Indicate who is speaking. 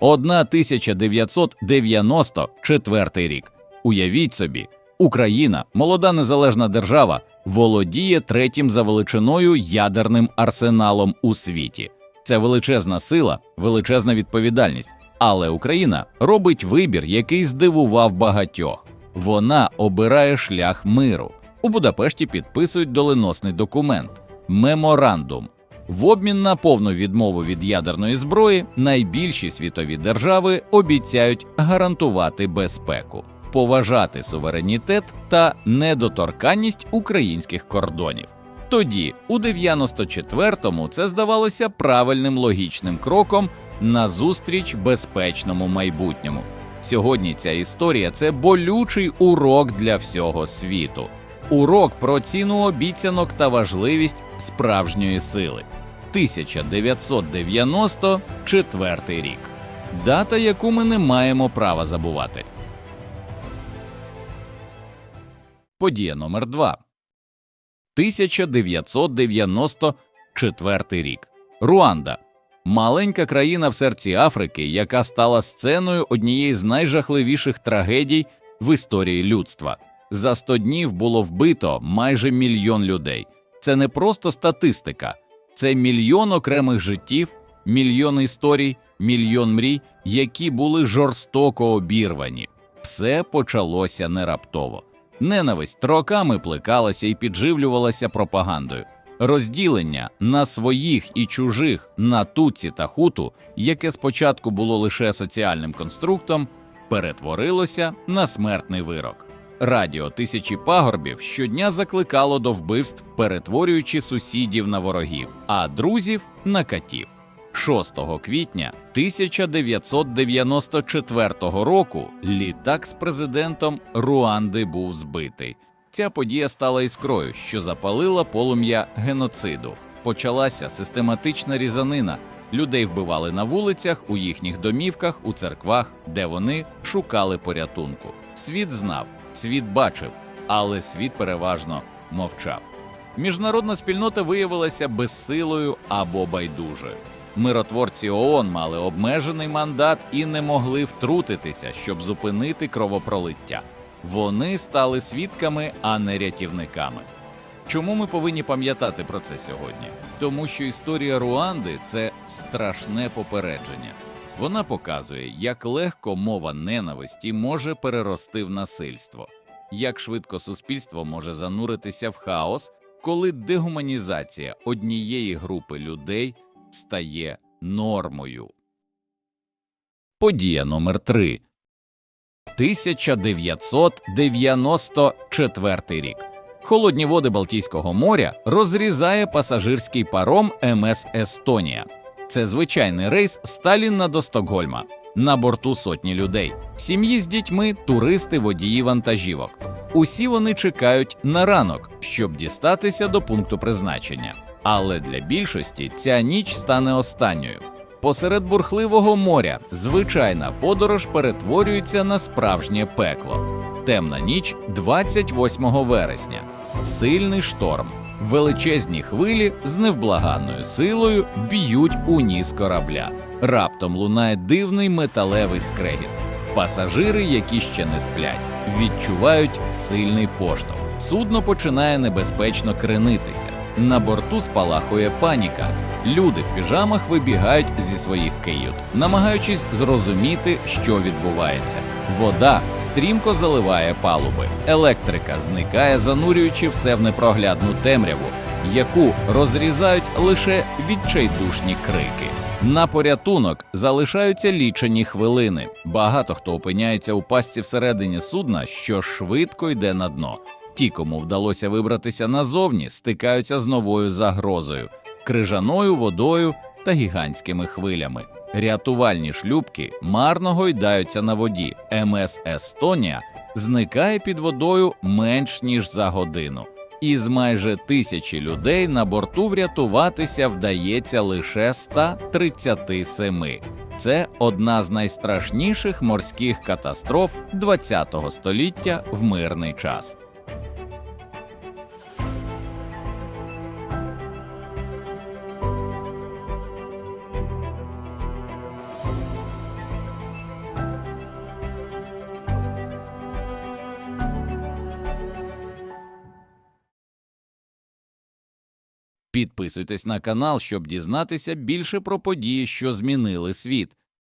Speaker 1: 1994 рік. Уявіть собі, Україна, молода незалежна держава, володіє третім за величиною ядерним арсеналом у світі. Це величезна сила, величезна відповідальність. Але Україна робить вибір, який здивував багатьох. Вона обирає шлях миру. У Будапешті підписують доленосний документ меморандум. В обмін на повну відмову від ядерної зброї найбільші світові держави обіцяють гарантувати безпеку, поважати суверенітет та недоторканність українських кордонів. Тоді, у 94-му, це здавалося правильним логічним кроком назустріч безпечному майбутньому. Сьогодні ця історія це болючий урок для всього світу. Урок про ціну обіцянок та важливість справжньої сили. 1994 рік. Дата, яку ми не маємо права забувати. Подія номер 2 1994 рік. Руанда маленька країна в серці Африки, яка стала сценою однієї з найжахливіших трагедій в історії людства. За 100 днів було вбито майже мільйон людей. Це не просто статистика, це мільйон окремих життів, мільйон історій, мільйон мрій, які були жорстоко обірвані. Все почалося не раптово. Ненависть роками плекалася і підживлювалася пропагандою. Розділення на своїх і чужих на туці та хуту, яке спочатку було лише соціальним конструктом, перетворилося на смертний вирок. Радіо тисячі пагорбів щодня закликало до вбивств, перетворюючи сусідів на ворогів, а друзів на катів. 6 квітня 1994 року літак з президентом Руанди був збитий. Ця подія стала іскрою, що запалила полум'я геноциду. Почалася систематична різанина. Людей вбивали на вулицях, у їхніх домівках, у церквах, де вони шукали порятунку. Світ знав, світ бачив, але світ переважно мовчав. Міжнародна спільнота виявилася безсилою або байдужою. Миротворці ООН мали обмежений мандат і не могли втрутитися, щоб зупинити кровопролиття. Вони стали свідками, а не рятівниками. Чому ми повинні пам'ятати про це сьогодні? Тому що історія Руанди це страшне попередження. Вона показує, як легко мова ненависті може перерости в насильство, як швидко суспільство може зануритися в хаос, коли дегуманізація однієї групи людей стає нормою. Подія номер 3 1994 рік. Холодні води Балтійського моря розрізає пасажирський паром МС Естонія. Це звичайний рейс Сталіна до Стокгольма. На борту сотні людей, сім'ї з дітьми, туристи, водії вантажівок. Усі вони чекають на ранок, щоб дістатися до пункту призначення. Але для більшості ця ніч стане останньою. Посеред бурхливого моря звичайна подорож перетворюється на справжнє пекло. Темна ніч 28 вересня, сильний шторм, величезні хвилі з невблаганною силою б'ють у ніс корабля. Раптом лунає дивний металевий скрегіт. Пасажири, які ще не сплять, відчувають сильний поштовх. Судно починає небезпечно кренитися. На борту спалахує паніка. Люди в піжамах вибігають зі своїх кают, намагаючись зрозуміти, що відбувається. Вода стрімко заливає палуби, електрика зникає, занурюючи все в непроглядну темряву, яку розрізають лише відчайдушні крики. На порятунок залишаються лічені хвилини. Багато хто опиняється у пастці всередині судна, що швидко йде на дно. Ті, кому вдалося вибратися назовні, стикаються з новою загрозою крижаною водою та гігантськими хвилями. Рятувальні шлюбки марно гойдаються на воді. МС Естонія зникає під водою менш ніж за годину. Із майже тисячі людей на борту врятуватися вдається лише 137. Це одна з найстрашніших морських катастроф ХХ століття в мирний час. Підписуйтесь на канал, щоб дізнатися більше про події, що змінили світ.